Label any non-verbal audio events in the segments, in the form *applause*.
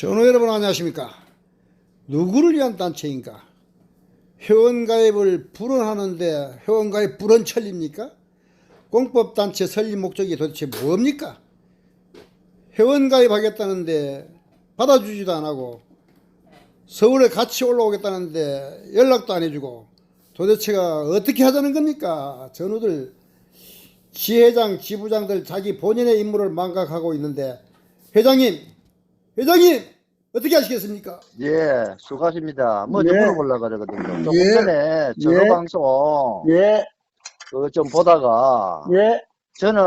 전호 여러분 안녕하십니까? 누구를 위한 단체인가? 회원가입을 불원하는데 회원가입 불원천립니까? 공법단체 설립 목적이 도대체 뭡니까? 회원가입하겠다는데 받아주지도 안 하고 서울에 같이 올라오겠다는데 연락도 안 해주고 도대체가 어떻게 하자는 겁니까? 전우들 지회장, 지부장들 자기 본인의 임무를 망각하고 있는데 회장님, 회장님 어떻게 하시겠습니까? 예, 수고하십니다. 뭐좀 예. 물어보려고 그러거든요. 조금 예. 전에 전화 예. 방송 예, 그좀 보다가 예, 저는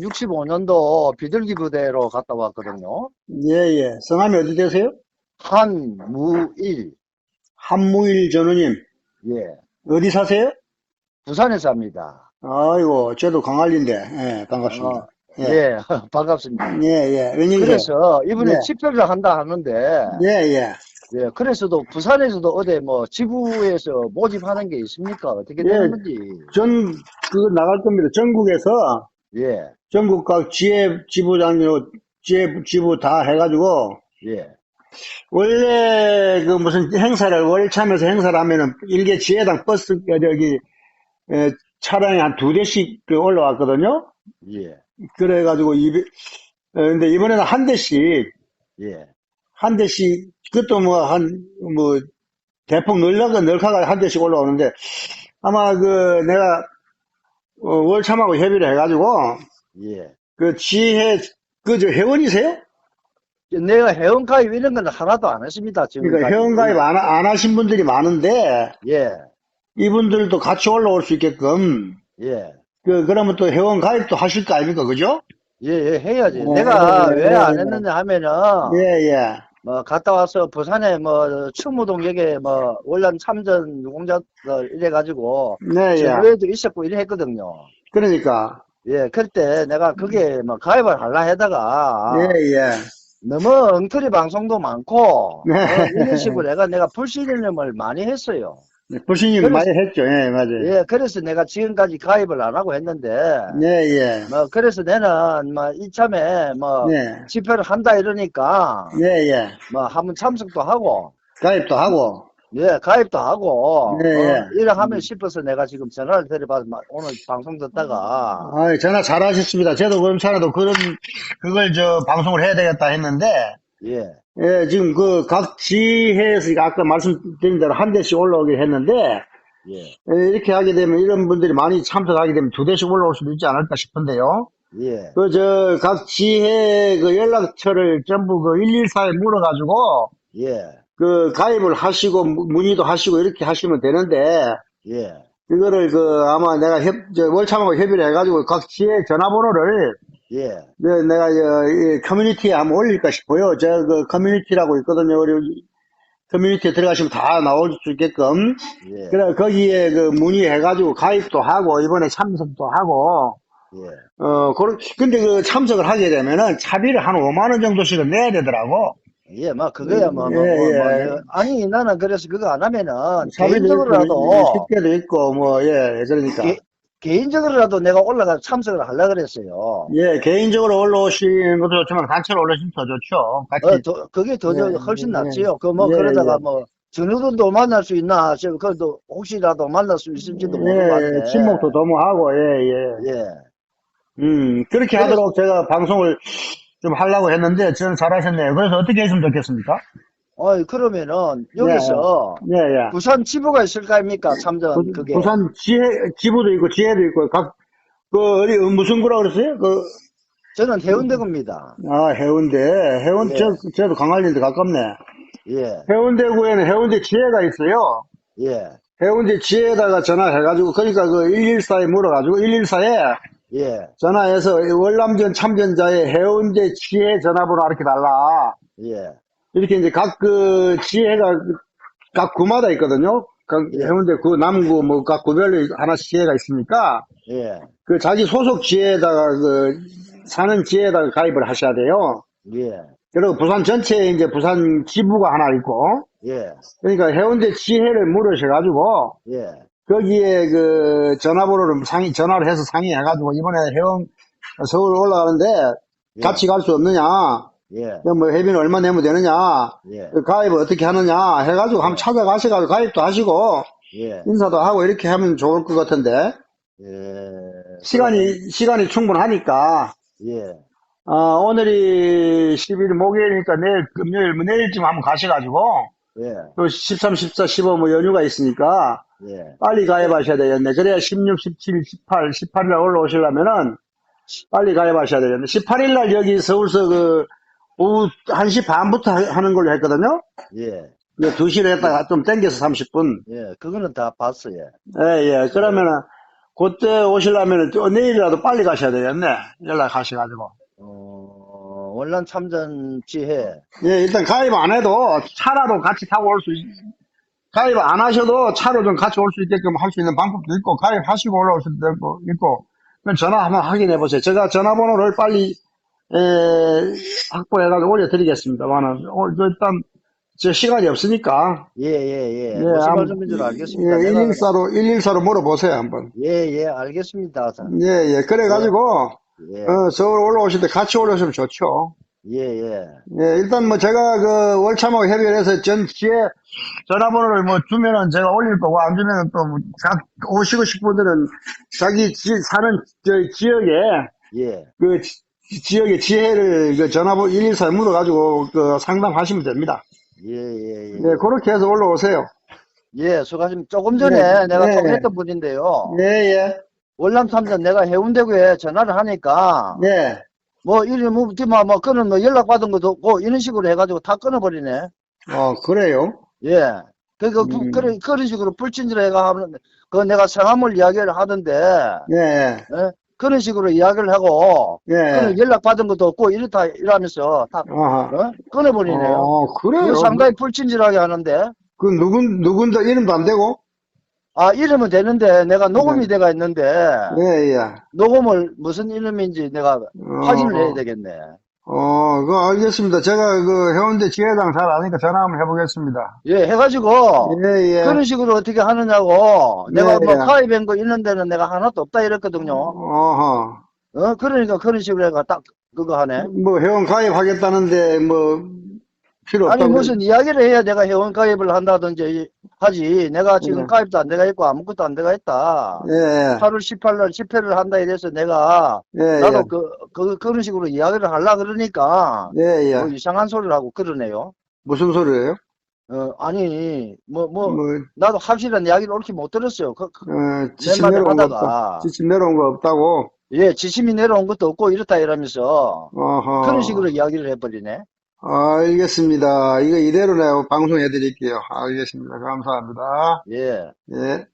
65년도 비둘기 부대로 갔다 왔거든요. 예, 예. 성함이 어디 되세요? 한무일. 한무일 전우님. 예. 어디 사세요? 부산에 삽니다. 아이고, 저도 강할리인데, 예, 반갑습니다. 어, 예. 예, *laughs* 반갑습니다. 예, 예. 웬일이세요? 그래서 이번에 예. 집회를 한다 하는데, 예, 예. 예, 그래서도 부산에서도 어디 뭐 지부에서 모집하는 게 있습니까? 어떻게 되는 예. 건지. 전, 그거 나갈 겁니다. 전국에서, 예, 전국 각 지회 지부장으로, 지회 지부 다 해가지고, 예, 원래 그 무슨 행사를, 월참에서 행사를 하면은, 일개 지회당 버스, 어, 저기, 에, 차량이 한 두 대씩 그 올라왔거든요? 예, 그래가지고, 이be- 어, 근데 이번에는 한 대씩, 예, 한 대씩, 그것도 뭐, 한, 뭐, 대폭 널려가, 널카가 한 대씩 올라오는데, 아마 그, 내가, 어, 월참하고 협의를 해가지고, 예. 그 지혜, 그, 저, 회원이세요? 내가 회원가입 이런 건 하나도 안 했습니다. 지금. 그러니까 회원가입 안, 하- 안 하신 분들이 많은데, 예, 이분들도 같이 올라올 수 있게끔, 예. 그, 그러면 또 회원 가입도 하실 거 아닙니까? 그죠? 예, 예, 해야지. 예, 내가 예, 왜안 예. 했느냐 하면은, 예, 예. 뭐, 갔다 와서 부산에 뭐, 충무동역에 뭐, 월남 참전 유공자들 이래가지고, 네, 예. 제부에도 있었고 이래 했거든요. 그러니까, 예, 그때 내가 그게 뭐, 가입을 하려 하다가, 예, 예. 너무 엉터리 방송도 많고, 네. 어, 이런 식으로 내가, 내가 불신임을 많이 했어요. 부신님 그래서- 많이 했죠. 예, 맞아요. 예, 그래서 내가 지금까지 가입을 안 하고 했는데, 예, 예. 뭐 그래서 나는 뭐 이참에 뭐 예, 집회를 한다 이러니까 예, 예. 뭐 한번 참석도 하고 가입도 하고, 예 가입도 하고 예, 예. 어, 이래 하면 싶어서 내가 지금 전화를 드려봐서 막 오늘 방송 듣다가 아, 전화 잘 하셨습니다. 저도 그렇잖아도 그런, 그걸 저, 방송을 해야 되겠다 했는데, 예. 예, 지금 그 각 지회에서 아까 말씀드린 대로 한 대씩 올라오게 했는데, 예, 예, 이렇게 하게 되면 이런 분들이 많이 참석하게 되면 두 대씩 올라올 수도 있지 않을까 싶은데요. 예, 그, 저, 각 지회 그 연락처를 전부 그 114에 물어가지고, 예, 그 가입을 하시고, 무- 문의도 하시고 이렇게 하시면 되는데, 예, 이거를 그 아마 내가 협, 저 월참하고 협의를 해가지고 각 지회 전화번호를 예, 네, 내가 저, 이 커뮤니티에 한번 올릴까 싶어요. 저그 커뮤니티라고 있거든요. 우리 커뮤니티에 들어가시면 다 나올 수 있게끔. 예, 그래 거기에 그 문의해가지고 가입도 하고 이번에 참석도 하고. 예, 어, 그런 근데 그 참석을 하게 되면은 차비를 한 5만 원 정도씩은 내야 되더라고. 예, 뭐 그거야 뭐, 뭐, 예, 뭐, 뭐, 예. 아니 나는 그래서 그거 안 하면은 개인적으로라도 있고, 식대도 있고 뭐 예, 그러니까. 개- 개인적으로라도 내가 올라가 참석을 하려 그랬어요. 예, 개인적으로 올라오시는 것도 좋지만 단체로 올라오시면 더 좋죠. 같이. 어, 더, 그게 더, 더 예, 훨씬 예, 낫지요. 그뭐 예, 그러다가 예. 뭐 전우들도 만날 수 있나 싶어. 그래도 혹시라도 만날 수 있을지도 모르겠는데. 예, 친목도 도모하고 예, 예. 예. 음, 그렇게 그래서- 하도록 제가 방송을 좀 하려고 했는데, 저는 잘하셨네요. 그래서 어떻게 했으면 좋겠습니까? 어, 그러면은 여기서 예, 예. 부산 지부가 있을 거 아닙니까? 참전 부, 어, 그게. 부산 지혜, 지부도 있고, 지혜도 있고, 각, 그, 어디, 어, 무슨 구라 그랬어요? 그, 저는 해운대구입니다. 아, 해운대. 해운, 예. 저, 저도 강할리인데 가깝네. 예. 해운대구에는 해운대 지혜가 있어요. 예. 해운대 지혜에다가 전화해가지고, 그러니까 그 114에 물어가지고, 114에 예. 전화해서 월남전 참전자의 해운대 지혜 전화번호 이렇게 달라. 예. 이렇게 이제 각 그 지혜가 그- 각 구마다 있거든요. 각 예. 해운대 구, 남구 뭐 각 구별로 하나씩 지혜가 있으니까 예. 그 자기 소속 지혜에다가 그 사는 지혜에다가 가입을 하셔야 돼요. 예. 그리고 부산 전체에 이제 부산 지부가 하나 있고 예. 그러니까 해운대 지혜를 물으셔가지고 예. 거기에 그 전화번호를 상의 전화를 해서 상의해가지고 이번에 해운 서울 올라가는데 예. 같이 갈 수 없느냐 예, 뭐 회비는 얼마 내면 되느냐, 예, 그 가입을 어떻게 하느냐? 해가지고 한번 찾아가셔가지고 가입도 하시고 예, 인사도 하고 이렇게 하면 좋을 것 같은데. 예. 시간이 시간이 충분하니까. 예, 어, 오늘이 10일 목요일이니까 내일 금요일 뭐 내일쯤 한번 가셔가지고 예, 또 13, 14, 15 뭐 연휴가 있으니까 예, 빨리 가입하셔야 되겠네. 그래야 16, 17, 18, 18일 날 올라오시려면은 빨리 가입하셔야 되겠네. 18일 날 여기 서울서 그 오후 1시 반부터 하- 하는 걸로 했거든요. 예, 2시로 했다가 좀 땡겨서 30분. 예. 그거는 다 봤어요. 예, 예. 그러면은 그때 오시려면은 또 내일이라도 빨리 가셔야 되겠네. 연락하셔가지고. 어, 원란 참전 지혜. 예, 일단 가입 안 해도 차라도 같이 타고 올 수, 있, 가입 안 하셔도 차로 좀 같이 올 수 있게끔 할 수 있는 방법도 있고, 가입하시고 올라오실 때도 있고, 있고, 그럼 전화 한번 확인해 보세요. 제가 전화번호를 빨리, 에, 확보해가지고 올려드리겠습니다만은, 오늘 저 일단, 저 시간이 없으니까, 예, 예, 예. 예, 아무- 말씀인 줄 알겠습니다. 예, 내가- 114로, 114로 물어보세요, 한번. 예, 예, 알겠습니다. 예, 예. 그래가지고, 예, 어, 서울 올라오실 때 같이 올라오시면 좋죠. 예, 예. 예, 일단 뭐 제가 그 월참하고 협의해서 전 지에 전화번호를 뭐 주면은 제가 올릴 거고 안 주면은 또뭐 자- 오시고 싶은 분들은 자기 지, 사는 저 지역에 예, 그 지- 지역의 지혜를 그 전화번호 114에 물어가지고 그 상담하시면 됩니다. 예, 예, 예. 예, 그렇게 해서 올라오세요. 예, 수고하십니다. 조금 전에 예, 내가 예. 통했던 분인데요. 예, 예, 월남 참전 내가 해운대구에 전화를 하니까 예. 뭐 이리 뭐 뒤마 뭐 끊은 뭐 연락 받은 것도 없고 이런 식으로 해가지고 다 끊어버리네. 어, 그래요? 예. 그 그 음. 그런 그런 식으로 불친절 해가 하는 그 내가 성함을 이야기를 하던데 예, 예, 예? 그런 식으로 이야기를 하고 예. 연락 받은 것도 없고 이렇다 이러면서 다. 어? 끊어버리네요. 어, 그래요? 상당히 불친절하게 하는데 그 누군, 누군지 이름도 안 되고? 아 이름은 되는데 내가 녹음이 네. 돼가 있는데 예, 예. 녹음을 무슨 이름인지 내가 어, 확인을 해야 되겠네. 어, 그 알겠습니다. 제가 그 해운대 지회장 잘 아니까 전화 한번 해보겠습니다. 예, 해가지고 예, 예. 그런 식으로 어떻게 하느냐고 내가 네, 뭐 예. 가입한 거 있는 데는 내가 하나도 없다 이랬거든요. 어허. 어 그러니까 그런 식으로 해가 딱 그거 하네. 뭐 회원 가입하겠다는데 뭐 필요 아니 없다고. 무슨 이야기를 해야 내가 회원 가입을 한다든지 하지. 내가 지금 네. 가입도 안 돼가 있고 아무것도 안 돼가 있다. 예, 예. 8월 18일 집회를 한다 이래서 내가 예, 나도 그, 그 그런 식으로 이야기를 하려 그러니까 예. 예, 뭐 예. 이상한 소리를 하고 그러네요. 무슨 소리예요? 어 아니 뭐 뭐 뭐, 나도 확실한 이야기를 옳게 못 들었어요. 그, 그- 어, 지침 내려온 거. 없다. 지침 내려온 거 없다고. 예, 지침이 내려온 것도 없고 이렇다 이러면서 어허. 그런 식으로 이야기를 해버리네. 알겠습니다. 이거 이대로 내가 방송해 드릴게요. 알겠습니다. 감사합니다. 예. 예.